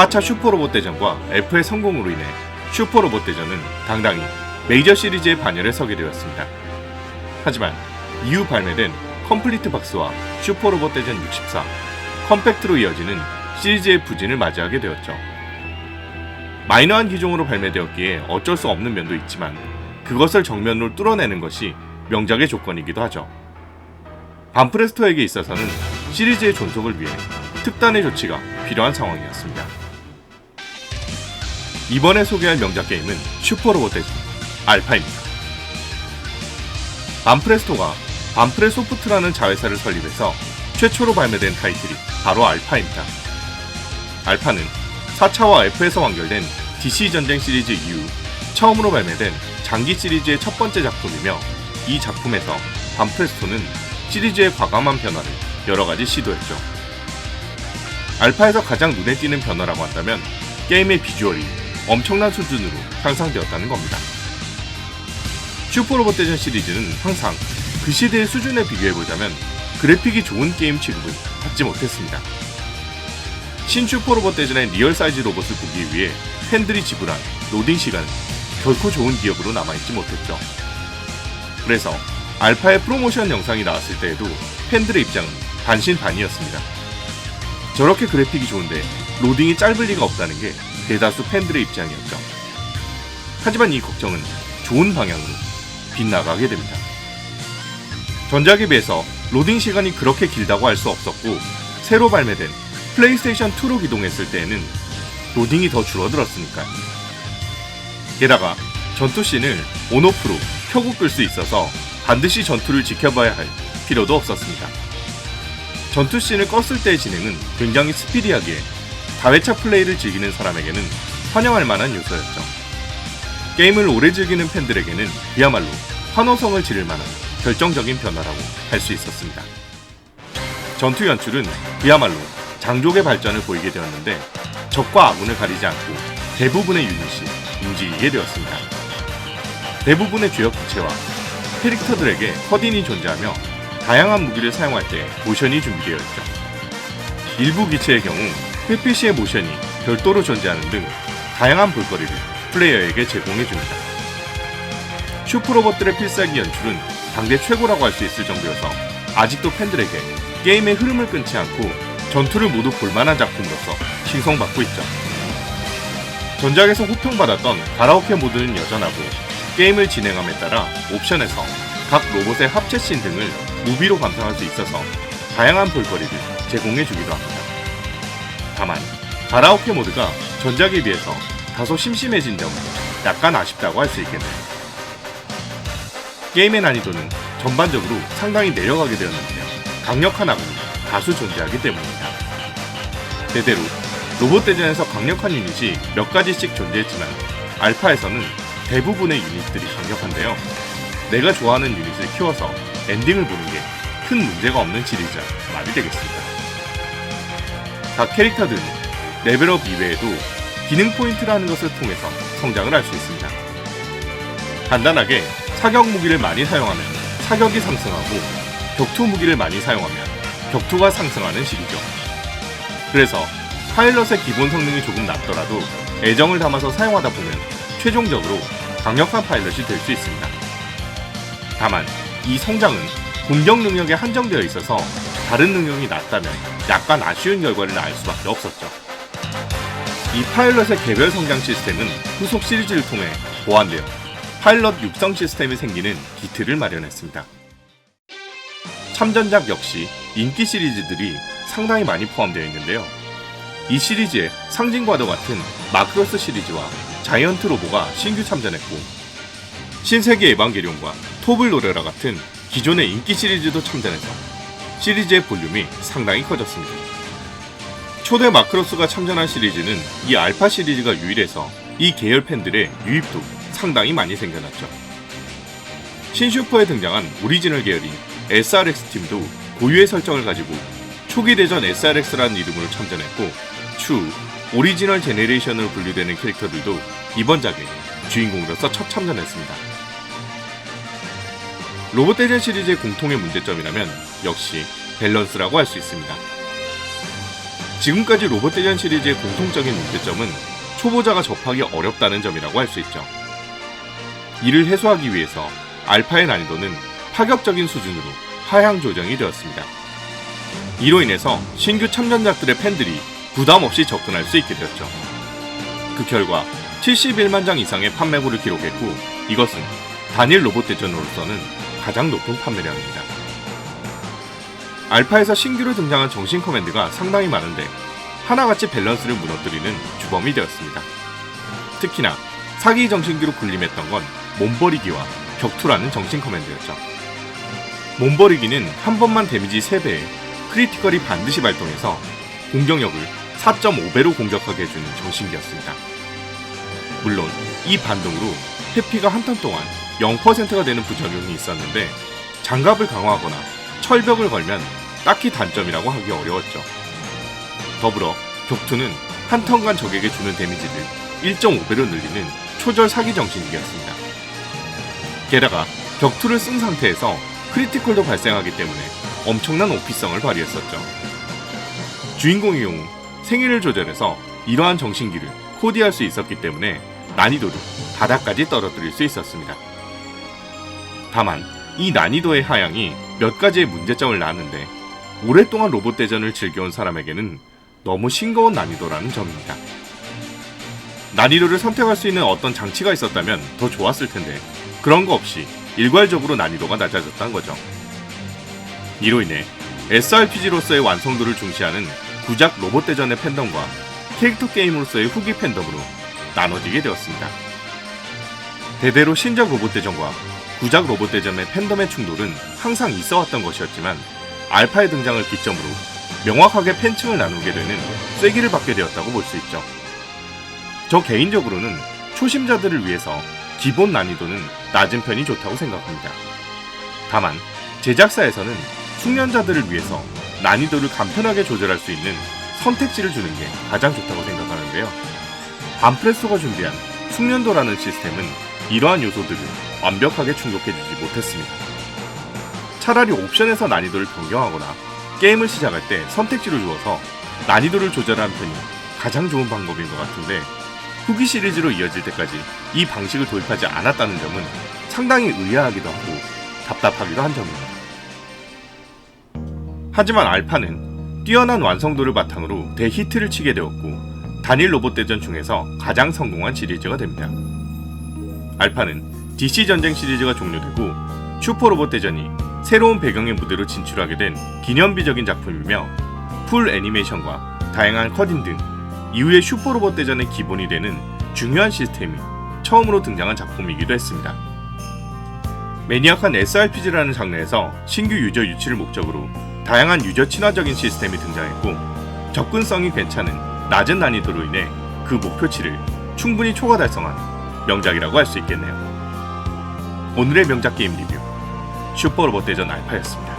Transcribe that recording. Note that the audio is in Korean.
4차 슈퍼로봇 대전과 F의 성공으로 인해 슈퍼로봇 대전은 당당히 메이저 시리즈의 반열에 서게 되었습니다. 하지만 이후 발매된 컴플리트 박스와 슈퍼로봇 대전 64, 컴팩트로 이어지는 시리즈의 부진을 맞이하게 되었죠. 마이너한 기종으로 발매되었기에 어쩔 수 없는 면도 있지만 그것을 정면으로 뚫어내는 것이 명작의 조건이기도 하죠. 반프레스토에게 있어서는 시리즈의 존속을 위해 특단의 조치가 필요한 상황이었습니다. 이번에 소개할 명작 게임은 슈퍼로봇 알파입니다. 반프레스토가 반프레 소프트라는 자회사를 설립해서 최초로 발매된 타이틀이 바로 알파입니다. 알파는 4차와 F에서 완결된 DC 전쟁 시리즈 이후 처음으로 발매된 장기 시리즈의 첫 번째 작품이며 이 작품에서 반프레스토는 시리즈의 과감한 변화를 여러 가지 시도했죠. 알파에서 가장 눈에 띄는 변화라고 한다면 게임의 비주얼이 엄청난 수준으로 향상되었다는 겁니다. 슈퍼로봇 대전 시리즈는 항상 그 시대의 수준에 비교해보자면 그래픽이 좋은 게임 취급을 받지 못했습니다. 신 슈퍼로봇 대전의 리얼 사이즈 로봇을 보기 위해 팬들이 지불한 로딩 시간은 결코 좋은 기억으로 남아있지 못했죠. 그래서 알파의 프로모션 영상이 나왔을 때에도 팬들의 입장은 반신반의였습니다. 저렇게 그래픽이 좋은데 로딩이 짧을 리가 없다는 게 대다수 팬들의 입장이었죠. 하지만 이 걱정은 좋은 방향으로 빗나가게 됩니다. 전작에 비해서 로딩 시간이 그렇게 길다고 할 수 없었고 새로 발매된 플레이스테이션 2로 기동했을 때에는 로딩이 더 줄어들었으니까요. 게다가 전투씬을 온오프로 켜고 끌 수 있어서 반드시 전투를 지켜봐야 할 필요도 없었습니다. 전투씬을 껐을 때의 진행은 굉장히 스피디하기에 다회차 플레이를 즐기는 사람에게는 환영할 만한 요소였죠. 게임을 오래 즐기는 팬들에게는 그야말로 환호성을 지를 만한 결정적인 변화라고 할 수 있었습니다. 전투 연출은 그야말로 장족의 발전을 보이게 되었는데 적과 아군을 가리지 않고 대부분의 유닛이 움직이게 되었습니다. 대부분의 주역 기체와 캐릭터들에게 허딘이 존재하며 다양한 무기를 사용할 때 모션이 준비되어 있죠. 일부 기체의 경우 회피시의 모션이 별도로 존재하는 등 다양한 볼거리를 플레이어에게 제공해 줍니다. 슈퍼로봇들의 필살기 연출은 당대 최고라고 할 수 있을 정도여서 아직도 팬들에게 게임의 흐름을 끊지 않고 전투를 모두 볼만한 작품으로서 칭송받고 있죠. 전작에서 호평받았던 가라오케 모드는 여전하고 게임을 진행함에 따라 옵션에서 각 로봇의 합체씬 등을 무비로 감상할 수 있어서 다양한 볼거리를 제공해 주기도 합니다. 다만 가라오케 모드가 전작에 비해서 다소 심심해진 점은 약간 아쉽다고 할 수 있겠네요. 게임의 난이도는 전반적으로 상당히 내려가게 되었는데요. 강력한 아군이 다수 존재하기 때문입니다. 대대로 로봇 대전에서 강력한 유닛이 몇 가지씩 존재했지만 알파에서는 대부분의 유닛들이 강력한데요. 내가 좋아하는 유닛을 키워서 엔딩을 보는 게 큰 문제가 없는 시리즈가 말이 되겠습니다. 각 캐릭터들은 레벨업 이외에도 기능 포인트라는 것을 통해서 성장을 할 수 있습니다. 간단하게 사격 무기를 많이 사용하면 사격이 상승하고 격투 무기를 많이 사용하면 격투가 상승하는 식이죠. 그래서 파일럿의 기본 성능이 조금 낮더라도 애정을 담아서 사용하다 보면 최종적으로 강력한 파일럿이 될 수 있습니다. 다만 이 성장은 공격 능력에 한정되어 있어서 다른 능력이 낮다면 약간 아쉬운 결과를 낳을 수밖에 없었죠. 이 파일럿의 개별 성장 시스템은 후속 시리즈를 통해 보완되어 파일럿 육성 시스템이 생기는 기틀을 마련했습니다. 참전작 역시 인기 시리즈들이 상당히 많이 포함되어 있는데요. 이 시리즈에 상징과도 같은 마크로스 시리즈와 자이언트 로보가 신규 참전했고 신세계 에반게리온과 톱을 노려라 같은 기존의 인기 시리즈도 참전해서 시리즈의 볼륨이 상당히 커졌습니다. 초대 마크로스가 참전한 시리즈는 이 알파 시리즈가 유일해서 이 계열 팬들의 유입도 상당히 많이 생겨났죠. 신슈퍼에 등장한 오리지널 계열인 SRX 팀도 고유의 설정을 가지고 초기 대전 SRX라는 이름으로 참전했고 추 오리지널 제네레이션으로 분류되는 캐릭터들도 이번 작의 주인공으로서 첫 참전했습니다. 로봇 대전 시리즈의 공통의 문제점이라면 역시 밸런스라고 할 수 있습니다. 지금까지 로봇 대전 시리즈의 공통적인 문제점은 초보자가 접하기 어렵다는 점이라고 할 수 있죠. 이를 해소하기 위해서 알파의 난이도는 파격적인 수준으로 하향 조정이 되었습니다. 이로 인해서 신규 참전작들의 팬들이 부담 없이 접근할 수 있게 되었죠. 그 결과 71만 장 이상의 판매고를 기록했고 이것은 단일 로봇 대전으로서는 가장 높은 판매량입니다. 알파에서 신규로 등장한 정신 커맨드가 상당히 많은데 하나같이 밸런스를 무너뜨리는 주범이 되었습니다. 특히나 사기 정신기로 군림했던 건 몸버리기와 격투라는 정신 커맨드였죠. 몸버리기는 한 번만 데미지 3배에 크리티컬이 반드시 발동해서 공격력을 4.5배로 공격하게 해주는 정신기였습니다. 물론 이 반동으로 회피가 한턴 동안 0%가 되는 부작용이 있었는데 장갑을 강화하거나 철벽을 걸면 딱히 단점이라고 하기 어려웠죠. 더불어 격투는 한 턴간 적에게 주는 데미지를 1.5배로 늘리는 초절 사기 정신기였습니다. 게다가 격투를 쓴 상태에서 크리티컬도 발생하기 때문에 엄청난 오피성을 발휘했었죠. 주인공의 경우 생일을 조절해서 이러한 정신기를 코디할 수 있었기 때문에 난이도를 바닥까지 떨어뜨릴 수 있었습니다. 다만 이 난이도의 하향이 몇 가지의 문제점을 낳았는데 오랫동안 로봇 대전을 즐겨온 사람에게는 너무 싱거운 난이도라는 점입니다. 난이도를 선택할 수 있는 어떤 장치가 있었다면 더 좋았을 텐데 그런 거 없이 일괄적으로 난이도가 낮아졌다는 거죠. 이로 인해 SRPG로서의 완성도를 중시하는 구작 로봇 대전의 팬덤과 캐릭터 게임으로서의 후기 팬덤으로 나눠지게 되었습니다. 대대로 신작 로봇 대전과 구작 로봇 대전의 팬덤의 충돌은 항상 있어 왔던 것이었지만 알파의 등장을 기점으로 명확하게 팬층을 나누게 되는 쐐기를 받게 되었다고 볼 수 있죠. 저 개인적으로는 초심자들을 위해서 기본 난이도는 낮은 편이 좋다고 생각합니다. 다만 제작사에서는 숙련자들을 위해서 난이도를 간편하게 조절할 수 있는 선택지를 주는 게 가장 좋다고 생각하는데요. 반프레소가 준비한 숙련도라는 시스템은 이러한 요소들을 완벽하게 충족해주지 못했습니다. 차라리 옵션에서 난이도를 변경하거나 게임을 시작할 때 선택지를 주어서 난이도를 조절하는 편이 가장 좋은 방법인 것 같은데 후기 시리즈로 이어질 때까지 이 방식을 도입하지 않았다는 점은 상당히 의아하기도 하고 답답하기도 한 점입니다. 하지만 알파는 뛰어난 완성도를 바탕으로 대히트를 치게 되었고 단일 로봇 대전 중에서 가장 성공한 시리즈가 됩니다. 알파는 DC 전쟁 시리즈가 종료되고 슈퍼 로봇 대전이 새로운 배경의 무대로 진출하게 된 기념비적인 작품이며 풀 애니메이션과 다양한 컷인 등 이후의 슈퍼 로봇 대전의 기본이 되는 중요한 시스템이 처음으로 등장한 작품이기도 했습니다. 매니악한 SRPG라는 장르에서 신규 유저 유치를 목적으로 다양한 유저 친화적인 시스템이 등장했고 접근성이 괜찮은 낮은 난이도로 인해 그 목표치를 충분히 초과 달성한 명작이라고 할 수 있겠네요. 오늘의 명작 게임 리뷰 슈퍼로봇 대전 알파였습니다.